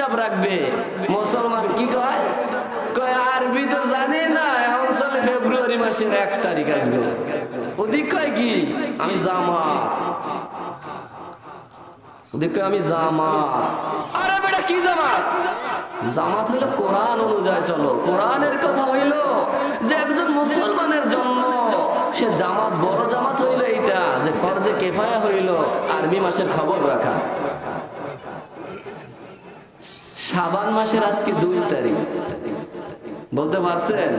হিসাব রাখবে। মুসলমান কি কয়? আরবি তো জানি না, এখন চলে ফেব্রুয়ারি মাসের এক তারিখ আসবে ওদিক কয় কি? আমি জামা। আমি জামাত অনুযায়ী চলো। কথা হইল যে একজন মুসলমানের জন্য সে জামাত, বড় জামাত হইল এইটা, যে ফরজে কেফায়া হইল, আরবি মাসের খবর রাখা। শাবান মাসের আজকে দুই তারিখ। বলতে পারছেন?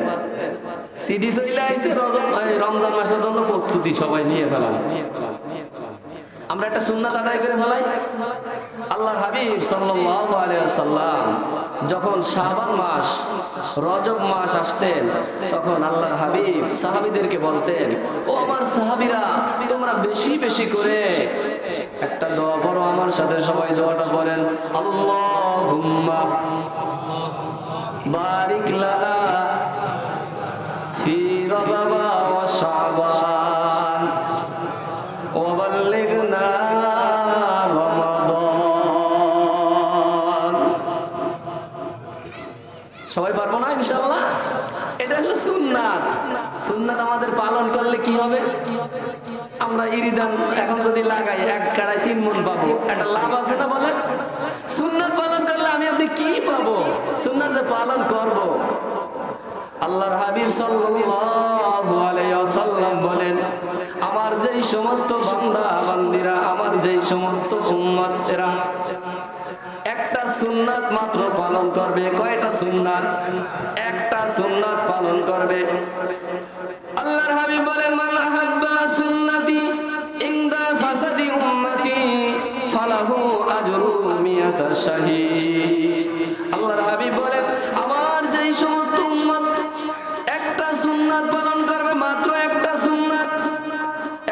সিডি চলে রমজান মাসের জন্য প্রস্তুতি সবাই নিয়ে ফেলান। আমরা একটা সুন্নাত আদায় করে ফেলাই। হাবিব সাল্লাম যখন শাবান মাস, রজব মাস আসতেন, তখন আল্লাহর হাবিব সাহাবীদেরকে বলতেন, ও আমার সাহাবীরা, তোমরা বেশি বেশি করে একটা দোয়া পড়ো আমার সাথে। সবাই দোয়াটা পড়েন আল্লাহুম্মা বারিক লানা ফি রজব ওয়া শাবান وبلغنا رمضان সবাই পারবো না ইনশাআল্লাহ এটা হলো সুন্নাত সুন্নাত আমাদের পালন করলে কি হবে আমরা ইরিদান এখন যদি লাগাই এক কাড়ায় তিন মন পাবো একটা লাভ আছে না বলেন সুন্নাত পালন করলে আমি আপনি কি পাবো? সুন্নাত যে পালন করব। আল্লাহর হাবিব সাল্লাল্লাহু আলাইহি ওয়াসাল্লাম বলেন, আমার যেই সমস্ত বান্দা বান্দিরা আমার যেই সমস্ত উম্মতেরা একটা সুন্নাত মাত্র পালন করবে, কয়টা সুন্নাত? একটা সুন্নাত পালন করবে। আল্লাহর হাবিব মিয়াতা আল্লাহর হাবিব বলেন, আমার যেই সমস্ত উম্মত, একটা সুন্নাত পালন করবে মাত্র একটা সুন্নাত।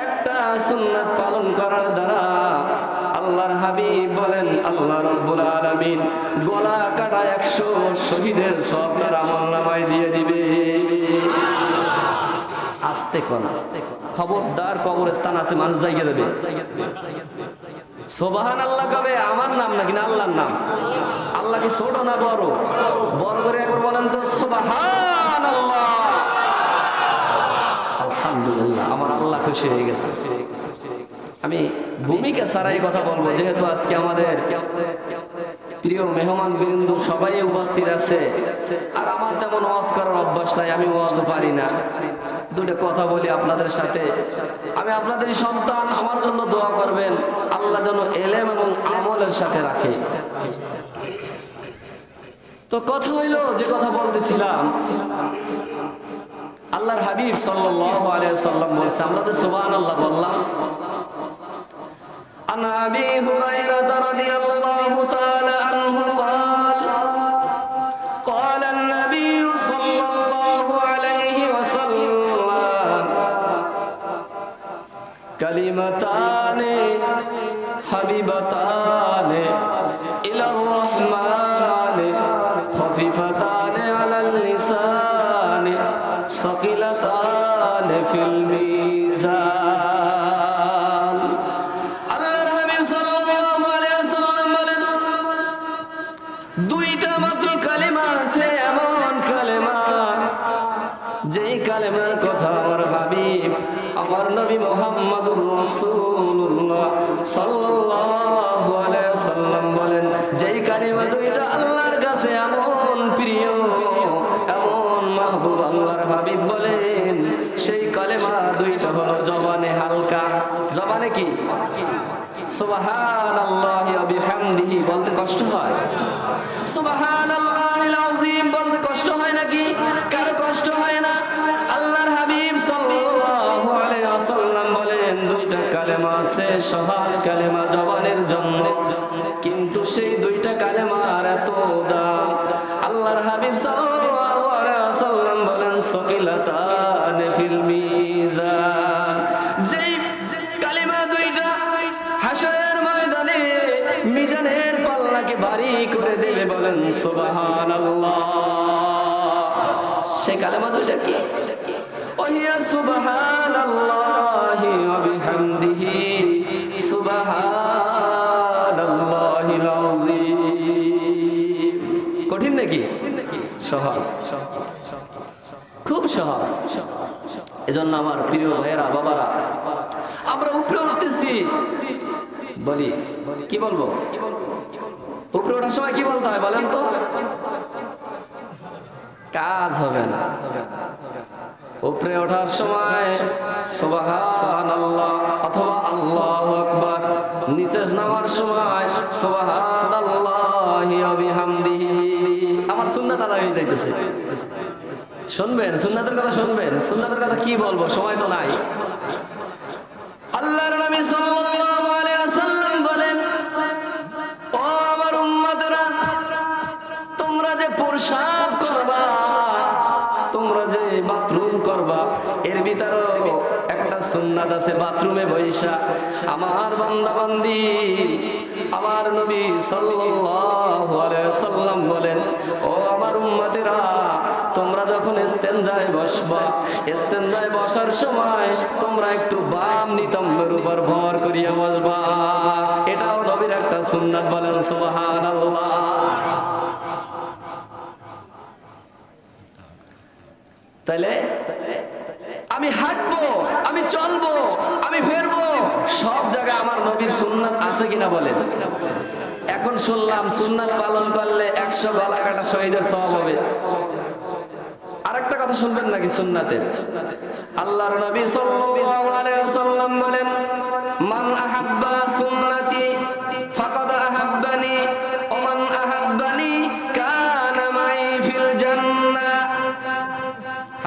একটা সুন্নাত পালন করার দ্বারা আল্লাহর হাবিব বলেন, আল্লাহ রব্বুল আলামিন গলা কাটা একশো শহীদের সব তার আমল নামায় দিয়ে দিবে। আস্তে কর, খবরদার কবরস্থান আছে, মানুষ জায়গা দেবে। সোবাহান আল্লাহ কবে? আমার নাম নাকি না আল্লাহর নাম? আল্লাহ কি ছোট না বড়? বড় করে একবার বলেন তো সোবাহান আলহামদুলিল্লাহ, আমার আল্লাহ খুশি হয়ে গেছে। আমি ভূমিকা ছাড়াই কথা বলব, যেহেতু আজকে আমাদের প্রিয় মেহমান বিন্দু সবাই উপস্থিত আছে, আর আমার তেমন ওয়াজ করার অভ্যাস নাই, আমি ওয়াজও পারি না। দুটো কথা বলি আপনাদের সাথে। আমি আপনাদের সন্তান, আমার জন্য দোয়া করবেন। আল্লাহ যেন এলেম এবং আমলের সাথে রাখে। তো কথা হইল যে কথা বলতে ছিলাম আল্লাহর হাবিব সাল্লাম বলছে আমাদের তো আল্লাহ বললাম। আন আবি হুরাইরা রাদিয়াল্লাহু নিয়ামতানে হাবিবতা নবী মোহাম্মদুর রাসূলুল্লাহ পাল্লাকে ভারী করে দেবে বলেন দুইটা কি? আযীম। নাকি? সহজ। খুব সহজ। এজন্য আমার প্রিয় ভাইয়েরা, বাবারা, আমরা উপরে উঠতেছি। বলি কি বলব কি বলব? উপরে ওঠার সময় কি বলতে হয় বলেন তো? কাজ হবে না। উপরে ওঠার সময় অথবা নিচে নামার সময় আমার হয়ে যাইতেছে। শুনবেন? সুন্নাতের কথা শুনবেন? সুন্নাতের কথা কি বলব? সময় তো নাই। আছে বাথরুমে বৈশা আমার বান্দা বান্দি আমার নবী সাল্লাম বলেন, ও আমার উম্মতেরা, তোমরা যখন ইস্তেনজায় বসবা, ইস্তেনজায় বসার সময় তোমরা একটু বাম নিতম্বের উপর ভর করিয়া বসবা। এটাও নবীর একটা সুন্নাত বলেন, সুবহানাল্লাহ। তাইলে আমি হাঁটবো, আমি চলবো, আমি ফেরবো। সব জায়গায় আমার নবীর সুন্নাত আছে কিনা বলে এখন শুনলাম সুন্নাত পালন করলে একশো গলা কাটা শহীদের সব হবে। আরেকটা কথা শুনবেন নাকি সুন্নাতের? আল্লাহর নবী সাল্লাল্লাহু আলাইহি ওয়াসাল্লাম বলেন, মান আহাব্বা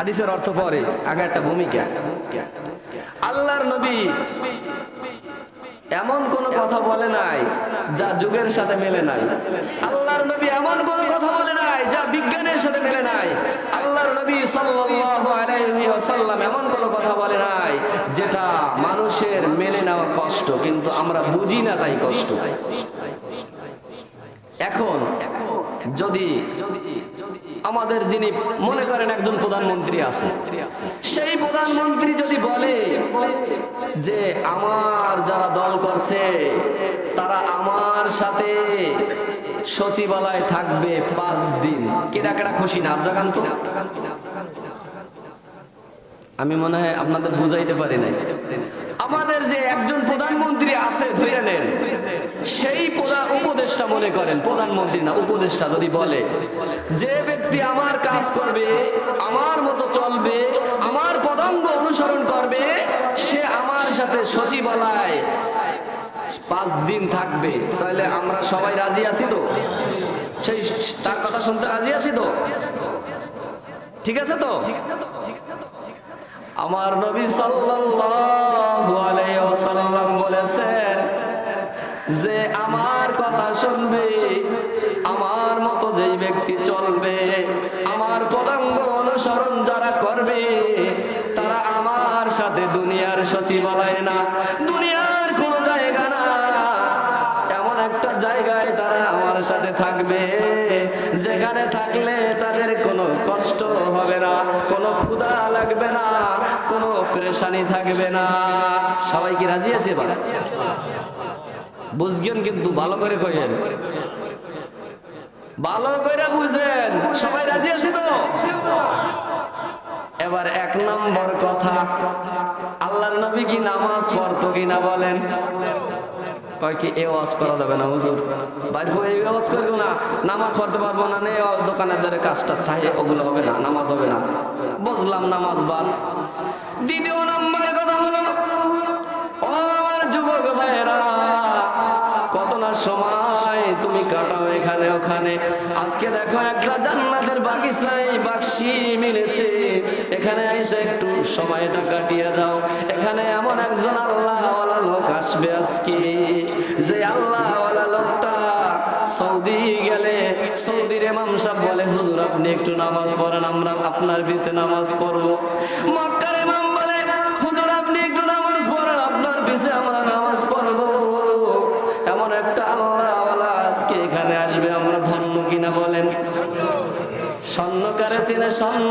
হাদিসের অর্থ পরে, আগে একটা ভূমিকা। আল্লাহর নবী এমন কোন কথা বলে নাই যা যুগের সাথে মেলে নাই। আল্লাহর নবী এমন কোন কথা বলে নাই যা বিজ্ঞানের সাথে মেলে নাই। আল্লাহর নবী সাল্লাল্লাহু আলাইহি ওয়াসাল্লাম এমন কোন কথা বলে নাই যেটা মানুষের মেনে নেওয়া কষ্ট, কিন্তু আমরা বুঝি না তাই কষ্ট। এখন যদি আমাদের যিনি মনে করেন একজন প্রধানমন্ত্রী আছে, সেই প্রধানমন্ত্রী যদি বলে যে আমার যারা দল করছে, তারা আমার সাথে সচিবালয় থাকবে পাঁচ দিন। কেটা কেটা খুশি না? জাগান তো। আমি মনে হয় আপনাদের বুঝাইতে পারি নাই। আমাদের যে একজন প্রধানমন্ত্রী আছে, ধরে নেন, সেই উপদেষ্টা মনে করেন, প্রধানমন্ত্রী না, উপদেষ্টা যদি বলে, যে ব্যক্তি আমার কাজ করবে, আমার মতো চলবে, আমার পদাঙ্গ অনুসরণ করবে, সে আমার সাথে সচিবালয় পাঁচ দিন থাকবে। তাহলে আমরা সবাই রাজি আছি তো? সেই, তার কথা শুনতে রাজি আছি তো ঠিক আছে তো? ঠিক আছে তো? আমার নবী সাল্লাম বলেছেন যে আমার কথা শুনবে, আমার মতো যেই ব্যক্তি চলবে, আমার পদাঙ্গ অনুসরণ যারা করবে, তারা আমার সাথে দুনিয়ার সচিবালয় না যেখানে থাকলে তাদের কোনো কষ্ট হবে না, কোনো ক্ষুধা লাগবে না, কোনো পরেশানি থাকবে না। সবাই কি রাজি আছে এবার? বুঝবেন কিন্তু ভালো করে কইেন ভালো করে বুঝেন। সবাই রাজি আছে তো? এবার এক নম্বর কথা, আল্লাহর নবী কি নামাজ পড়তো কিনা বলেন? কয় এ ওয়াজ করা যাবে না, হুজুর? বাইরে এই ওয়াজ করব না। নামাজ পড়তে পারব না, নে দোকানের দ্বারে কাজ টাজ থাকে ওগুলো হবে না, নামাজ হবে না। বুঝলাম নামাজ বাদ। দ্বিতীয় নম্বর কথা হলো, ও আমার যুবক ভাইয়েরা, কত না সময় তুমি কাটাও এখানে ওখানে। আজকে দেখো একটা জান্নাতের বাগিচায় বাক্সি মিলেছে এখানে এসে একটু সময়টা কাটিয়ে দাও। এখানে এমন একজন আল্লাহওয়ালা লোক আসবে আজকে, যে আল্লাহওয়ালা লোকটা সৌদি গেলে, সৌদির এমাম বলে, হুজুর, আপনি একটু নামাজ পড়েন, আমরা আপনার পিছে নামাজ পড়ব। মক্কার এমাম বলে, হুজুর, আপনি একটু নামাজ পড়েন, আপনার পিছে আমরা নামাজ পড়ব। এমন একটা আজকে এখানে আসবে, আমরা ধন্য কিনা বলেন? স্বর্ণকারে চেনে স্বর্ণ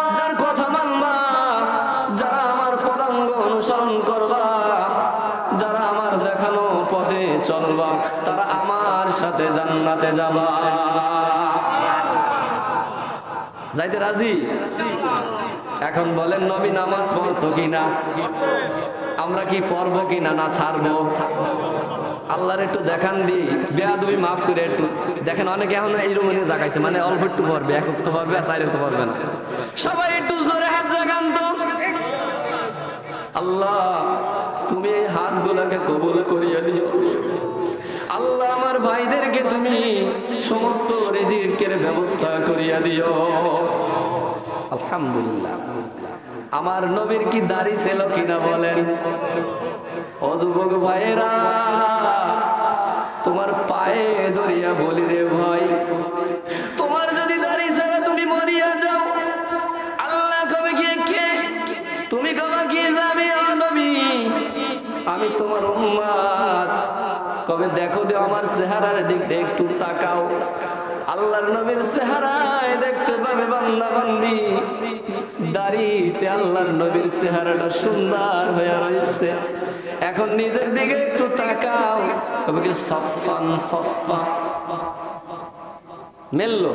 চলবা তারা আমার সাথে জান্নাতে যাবা। যাইতে রাজি? এখন বলেন, নবী নামাজ পড়তো কিনা? আমরা কি পড়ব কিনা না ছাড়বো? আল্লাহর একটু দেখান দি বেয়া তুমি মাফ করে একটু। দেখেন, অনেকে এখন এই রুমে জাগাইছে মানে অল্প একটু পড়বে, এক তো পড়বে, আর চার তো পড়বে না। সবাই একটু জোরে হাত জাগান তো। আল্লাহ হাতগুলোকে কবুল করিয়ে দিও। আল্লাহ আমার ভাইদেরকে তুমি সমস্ত রিজিকের ব্যবস্থা করিয়া দিও। আলহামদুলিল্লাহ। আমার নবীর কি দাড়ি ছিল কিনা বলেন? ও ভাইয়েরা, তোমার পায়ে দরিয়া বলি রে ভাই। চেহারার দিক দিয়ে একটু তাকাও। আল্লাহর নবীর চেহারায় দেখতে পাবে বান্দা বান্দি দাড়িতে আল্লাহর নবীর চেহারাটা সুন্দর হয়ে রয়েছে। এখন নিজের দিকে একটু তাকাও। কবে সফান সফা মেললো।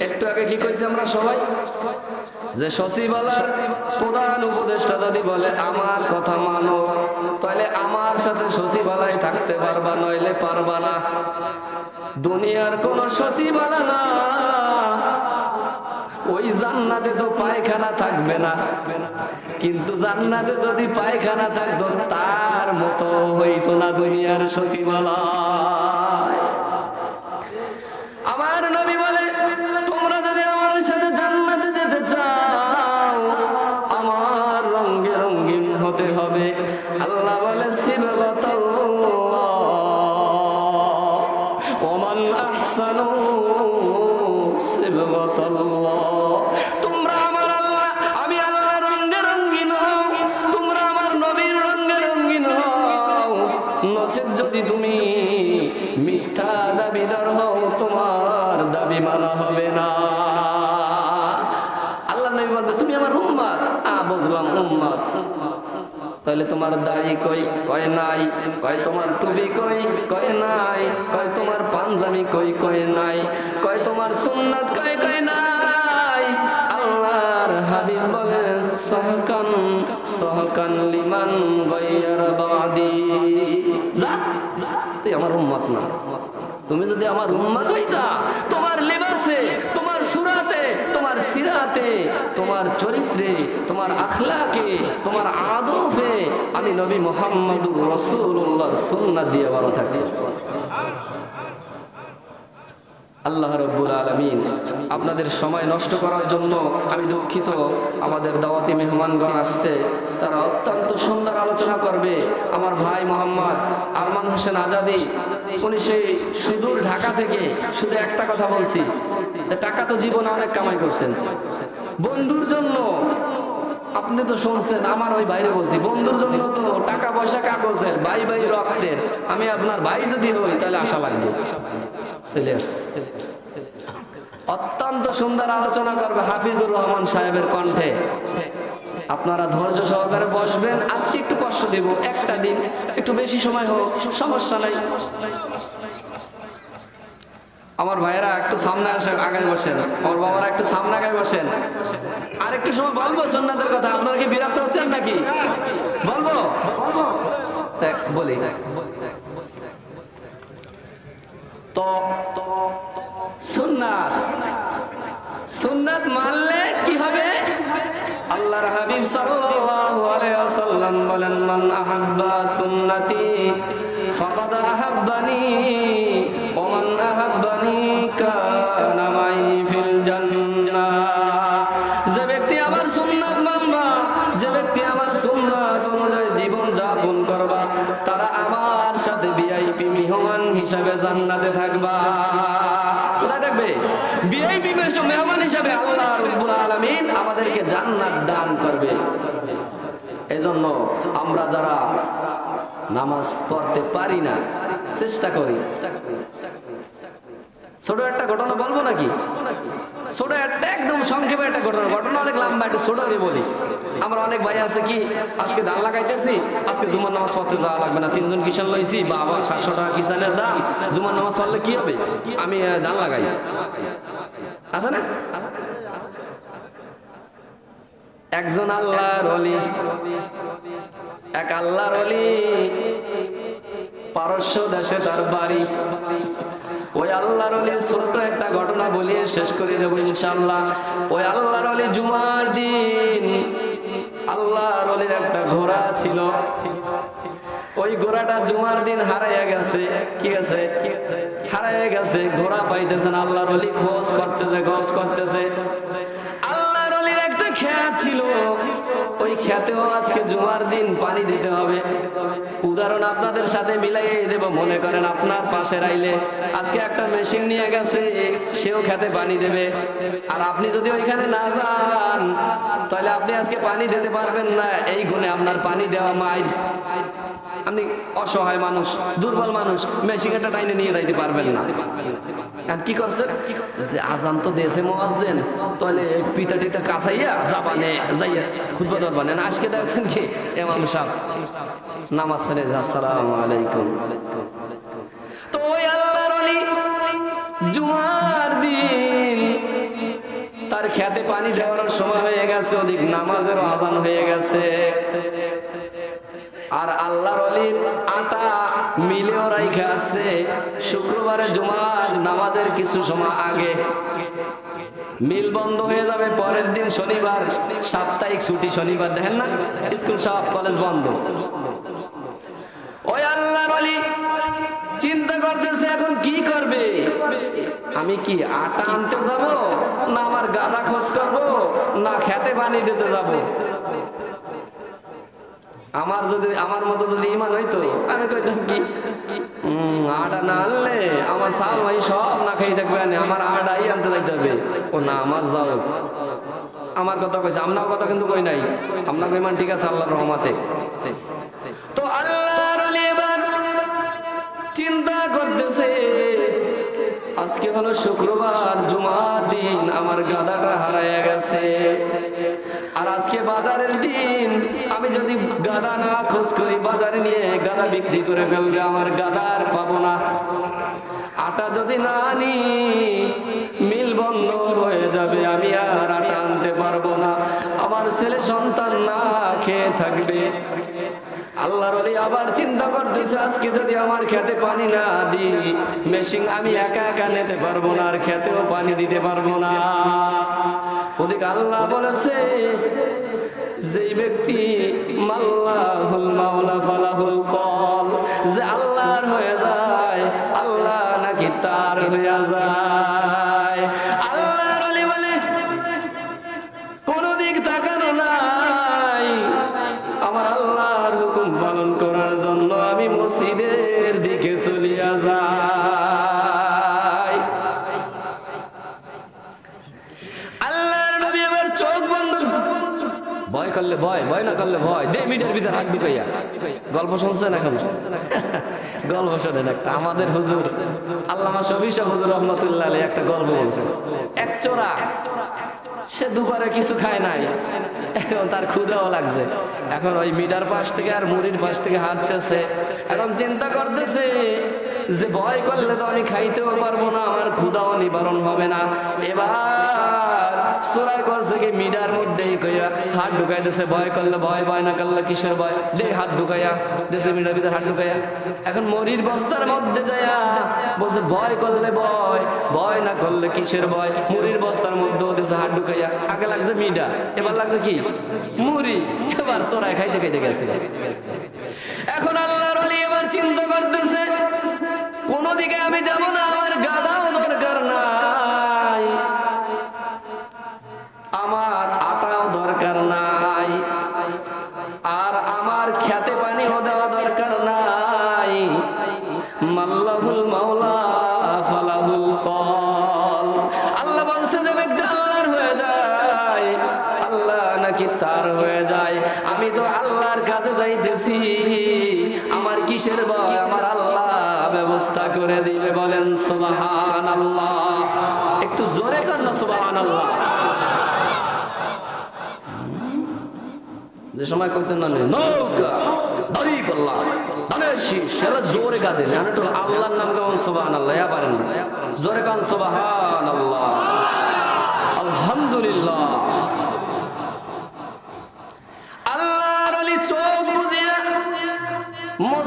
একটু আগে কি কইছি আমরা সবাই? যে সচিবালয়ের প্রধান উপদেষ্টা যদি বলে, আমার কথা মানো তাহলে আমার সাথে সচিবালয় থাকতে পারবা, নইলে পারবা না। দুনিয়ার কোন সচিবালয় না। ওই জান্নাতে তো পায়খানা থাকবে না। কিন্তু জান্নাতে যদি পায়খানা থাকতো, তার মতো হইতো না দুনিয়ার সচিবালয়। হতে হবে। আল্লাহ বলে আমি আল্লাহ রঙে রঙিন হও। তোমরা আমার নবীর রঙে রঙিন হও। নচেত যদি তুমি মিথ্যা দাবিদার হও, তোমার দাবি মানা তোমার দাড়ি কই কয় নাই কয় তোমার টুপি কই কয় নাই কয় তোমার পাঞ্জাবি কই কয় নাই কয় তোমার সুন্নাত কয় কয় নাই। আল্লাহর হাবিব বলে সহকান সহকান লিমান গায়্যার বাদি। যা, তুই আমার উম্মত না। তুমি যদি আমার উম্মত হইতা তোমার লেবাসে তোমার সুরাতে তোমার সিরাতে তোমার চরিত্রে তোমার আখলাকে তোমার আদবে আমি নবী মোহাম্মদুর রসুল্লাহ সুন্নাত দিয়ে বড় থাকি। আল্লাহ রব্বুল আলমিন আপনাদের সময় নষ্ট করার জন্য আমি দুঃখিত। আমাদের দাওয়াতি মেহমানগণ আসছে, তারা অত্যন্ত সুন্দর আলোচনা করবে। আমার ভাই মোহাম্মদ আরমান হোসেন আজাদি, উনি সেই সুদূর ঢাকা থেকে শুধু একটা কথা বলছি। টাকা তো জীবনে অনেক কামাই করছেন। বন্ধুর জন্য আপনি তো শুনছেন, আমার ওই বাইরে বলছি, বন্ধুর জন্য তো টাকা পয়সা কাগজের, ভাই ভাই রক্তের। আমি আপনার ভাই যদি হই, তাহলে আশা লাগবে। অত্যন্ত সুন্দর আলোচনা করবে হাফিজুর রহমান সাহেবের কণ্ঠে। আপনারা ধৈর্য সহকারে বসবেন। আজকে একটু কষ্ট দেব, একটা দিন, একটু বেশি সময় হোক, সমস্যা নাই। আমার ভাইয়েরা একটু সামনে আসে আগায় বসেন। আমার বাবারা একটু সামনে আগায় বসেন। আর একটু সময় বলব সন্ন্যাদের কথা, আপনারা কি বিরক্ত হচ্ছেন নাকি? বলব? বলি। সুন্নাত। সুন্নাত কি হবে? আল্লাহর হাবিব সাল্লাল্লাহু আলাইহি ওয়াসাল্লাম বলেন, মান আহাব্বা সুন্নতি, ফাকাদ আহাব্বানি। নামাজ পড়তে পারি না। চেষ্টা করি। ছোট একটা ঘটনা বলব নাকি? ছোট একটা একদম সংক্ষেপে একটা ঘটনা। ঘটনা অনেক লম্বা, একটু ছোট করে বলি। আমরা অনেক ভাই আছে কি, আজকে ধান লাগাইতেছি, আজকে জুমার নামাজ পড়তে যাওয়া লাগবে না। তিনজন কিষান লইছি বা বাবা সাতশো টাকা কিষানের দাম। জুমার নামাজ পড়লে কি হবে? আমি ধান লাগাই। আছে না? একজন আল্লাহর অলি এক আল্লাহর অলি পারস্য দেশে তার বাড়ি। ওই আল্লাহর অলির ছোট্ট একটা ঘটনা বলিয়ে শেষ করে দেবো ইনশাল্লাহ ওই আল্লাহর অলি জুমার দিন, আল্লাহর অলির একটা ঘোড়া ছিল। ওই ঘোড়াটা জুমার দিন হারাইয়া গেছে। কি আছে হারাইয়া গেছে, ঘোড়া পাইতেছেন আল্লাহর অলি খোঁজ করতেছে খোঁজ করতেছে। ওই খ্যাতেও আজকে জুমার দিন, পানি দিতে হবে। উদাহরণ আপনাদের সাথে মিলাইয়ে দেব, মনে করেন আপনার পাশে রাইলে আজকে একটা মেশিন নিয়ে গেছে, সেও খেতে পানি দেবে। আর আপনি যদি ওইখানে না যান, তাহলে আপনি আজকে পানি দিতে পারবেন না, এই গুণে আপনার পানি দেওয়া মাইর। আপনি অসহায় মানুষ, দুর্বল মানুষ মেশিন একটা টাইনে নিয়ে যাইতে পারবেন না। কি করছে? যে আজান তো দিয়েছে মোয়াজদেন তাহলে পিতা টিতা কাঁথাইয়া জাপানে যাইয়া খুদবা দরবানে আজকে দেখছেন কি? এমাম সাহেব নামাজ পড়ে আসসালামু আলাইকুম। তো ওই আল্লাহর জুমার দিন, তার খেতে পানি দেওয়ার সময় হয়ে গেছে, ওদিক নামাজের আজান হয়ে গেছে। আর আল্লাহর অলির আটা মিলেও রাইখে আসছে শুক্রবারে জুমার নামাজের কিছু সময় আগে মিল বন্ধ হয়ে যাবে, পরের দিন শনিবার, সাপ্তাহিক ছুটি শনিবার, দেখেন না? স্কুল সব, কলেজ বন্ধ। ওই আল্লাহর অলি চিন্তা করছে করতেছে, এখন কি করবে? আমি কি আটা আনতে যাব, না আমার গাদা খোঁজ করব, না খেতে পানি দিতে যাব? আমার যদি, আমার মতো যদি ইমান হইতো, আমি কইতাম কি? আটা না আনলে আমার সাল ভাই সব না খাই থাকবে আমার আটাই আনতে যাইতে হবে। ও না, আমার যাও। আমার কথা কইছে আপনার কথা কিন্তু কই নাই। আপনার ইমান ঠিক আছে, আল্লাহর রহম আছে। তো আল্লাহর এবার চিন্তা করতেছে, আজকে হলো শুক্রবার, জুমার আমার গাদাটা হারায় গেছে। আর আজকে বাজারের দিন, আমি যদি গাদা না খোঁজ করি, বাজারে নিয়ে গাদা বিক্রি করে ফেলবে, আমার গাদা আর পাবো না। আটা যদি না আনি আল্লাহর অলি আবার চিন্তা করতেছে, আজকে যদি আমার খেতে পানি না দি মেশিন আমি একা একা নিতে পারব না, আর খেতেও পানি দিতে পারব না। ওদিকে আল্লাহ বলেছে যে ব্যক্তি মাল্লাহুল মাওলা ফালাহুল কল ভয় ভিতরে হাত ঢুকাইয়া গল্প শুনছেন এখন? গল্প শোনেন একটা। আমাদের হুজুর, আল্লামা শফিসা হুজুর রহমতুল্লাহ আলাইহি একটা গল্প বলছেন এক চোরা, সে দুবারে কিছু খায় নাই। এখন তার ক্ষুদাও লাগছে। এখন ওই মিটার পাশ থেকে আর মুড়ির পাশ থেকে হাঁটতেছে। এখন চিন্তা করতেছে যে ভয় করলে তো আমি খাইতেও পারব না, আমার ক্ষুদাও নিবারণ হবে না। এবার সোরাই করছে কি মিটার মধ্যেই কইয়া হাত ঢুকাইতেছে। ভয় করলে ভয় ভয় না করলে কিসের ভয়? দে হাত ঢুকাইয়া, দেশে মিটার ভিতরে হাত ঢুকাইয়া। এখন মরির বস্তার মধ্যে যাইয়া বলছে, ভয় করলে ভয় ভয় না করলে কিসের ভয়? মুড়ির বস্তার মধ্যে দেশে হাত ঢুকাইয়া, আগে লাগছে মিডা, এবার লাগছে কি? মুড়ি, এবার সোরাই খাইতে খাইতে গেছে। এখন আল্লাহর এবার চিন্তা করতেছে, কোন দিকে আমি যাব না, আমার গাদাও হয়ে যায়। আমি তো আল্লাহর কাছে যাইতেছি। আমার কিসের বয় আমার আল্লাহ ব্যবস্থা করে দিবে বলেন সুবাহান আল্লাহ একটু জোরে কর না সুবাহান আল্লাহ যে সময় কইতে না নৌকা দরিব আল্লাহ সেটা জোরে কাঁদে। জানে তো, আল্লাহর নাম কেমন? সুবাহান আল্লাহ ইয়া পারেন না। জোরে কান সুবাহান আল্লাহ আলহামদুলিল্লাহ।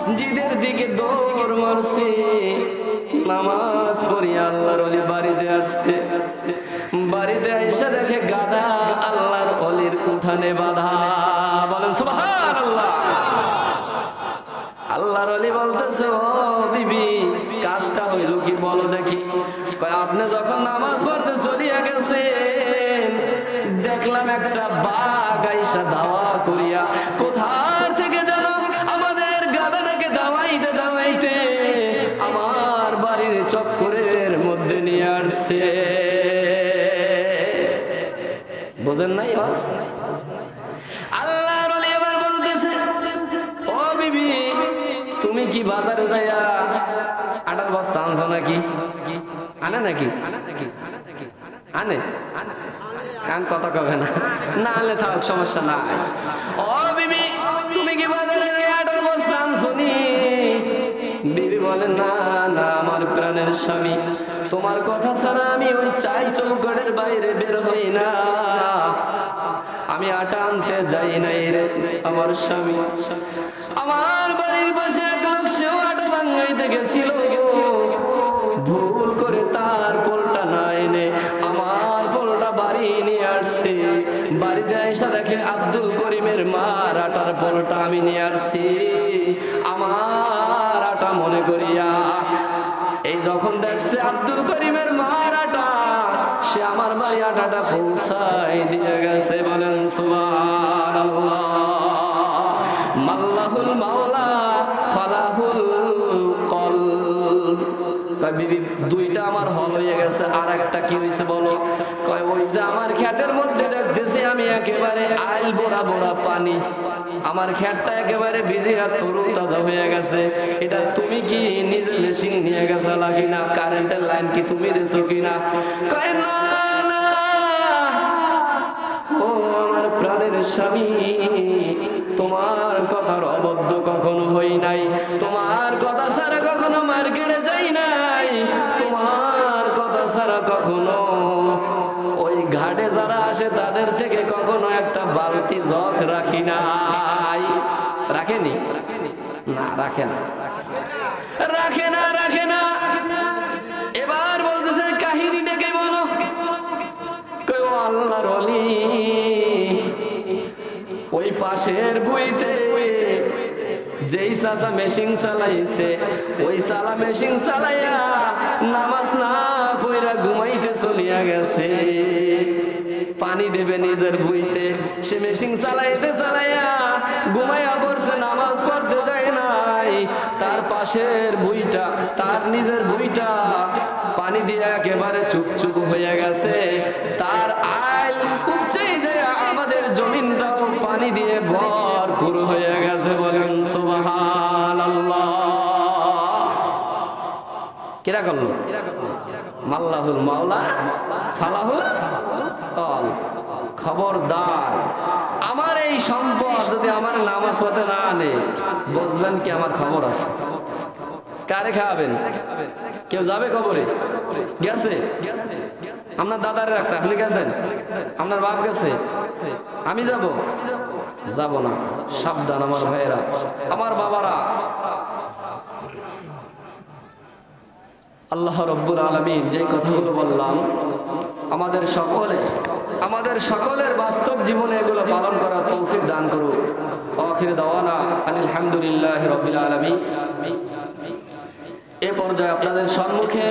মসজিদের দিকে মারছে। নামাজ পড়িয়া আল্লাহর বাড়িতে আসছে। বাড়িতে এসে দেখে গাদা আল্লাহর উঠানে বাধা। বলেন আল্লাহর বলতেছে, ও বিবি, কাজটা হইল কি বলো দেখি। আপনি যখন নামাজ পড়তে চলিয়া গেছেন, দেখলাম একটা বাঘ আইসা দাওয়া করিয়া কোথার থেকে চক্করের মধ্যে নিয়ে আসছে। বোঝেন নাই বাস আল্লাহর অলি এবার বলতেছে, ও বিবি, তুমি কি বাজারে যাইয়া আটার বস্তা আনছো নাকি? আনে নাকি? আনে? কান কথা কবে না? না আনলে থাক, সমস্যা না ও বলে, না না, আমার প্রাণের স্বামী, তোমার কথা ছাড়া আমি ওই চাই চৌকটের বাইরে বের হই না। আমি আটা আনতে যাই নাই রে, আমার স্বামী। আমার বাড়ির পাশে এক লোক, সেও আটা ভাঙাইতে গেছিল ভুল করে তার পোলটা না এনে আমার পোলটা বাড়ি নিয়ে আসছে। বাড়িতে এসে দেখে আব্দুল করিমের মার আটার পোলটা আমি নিয়ে করিয়া, এই যখন দেখছে আব্দুল করিমের সে আমার পৌঁছাই দিয়ে গেছে বলেন মাল্লাহুল মাওলা, ফালাহুল বিবি, দুইটা আমার হল হয়ে গেছে, আর একটা কি হয়েছে বলো? কয়, ওই যে আমার ক্ষেতের মধ্যে দেখতেছি আমি একেবারে আইল বোরা বোরা পানি। আমার ক্ষেতটা একেবারে ভিজে আর তরু তাজা হয়ে গেছে। এটা তুমি কি নিজের মেশিন নিয়ে গেছো লাগি না? কারেন্টের লাইন কি তুমি দিছো কয়, না না। ও আমার প্রাণের স্বামী, তোমার কথার অবদ্ধ কখনো হই নাই। তোমার কথা ছাড়া কখনো মার্কেটে যাই নাই। তোমার কথা ছাড়া কখনো ওই ঘাটে যারা আসে তাদের থেকে কখনো একটা বালতি জগ রাখি নাই রাখেনি? না, রাখে না। রাখে না রাখে না। এবার বলতেছে, কাহিনী ডেকে বলো। কেউ আল্লাহর অলি ওই পাশের বুইতে যেই চাচা মেশিন চালাইছে, ওই চালা মেশিন চালাইয়া নামাজ না পইরা ঘুমাইতে চলিয়া গেছে। পানি দেবে নিজের বুইতে সে মেশিন চালাইছে চালাইয়া ঘুমাইয়া পড়ছে, নামাজ পড়তে যায় নাই। তার পাশের বুইটা তার নিজের বুইটা পানি দিয়ে একেবারে চুপ চুপ হয়ে গেছে। তার আইল উপচেই যায়, আমাদের জমিনটাও পানি দিয়ে ভরপুর হয়ে গেছে কিরা করল? মাল্লাহুল মাওলা, ফালাহুল তল খবরদার। আমার এই সম্পদ যদি আমার নামাজ পড়তে না আনে, বুঝবেন কি আমার খবর আছে? কারে খাওয়াবেন? কেউ যাবে খবরে গেছে? আপনার দাদারে রাখছে, আপনি গেছেন? আপনার বাপ গেছে? আমি যাব? যাব না। সাবধান আমার ভাইয়েরা। আমার বাবারা আল্লাহ রব্বুল আলমিন যে কথাগুলো বললাম, আমাদের সকলে, আমাদের সকলের বাস্তব জীবনে এগুলো পালন করার তৌফিক দান করুক। অখির দাওয়ানা আলহামদুলিল্লাহ রবিল আলমী এ পর্যায়ে আপনাদের সম্মুখে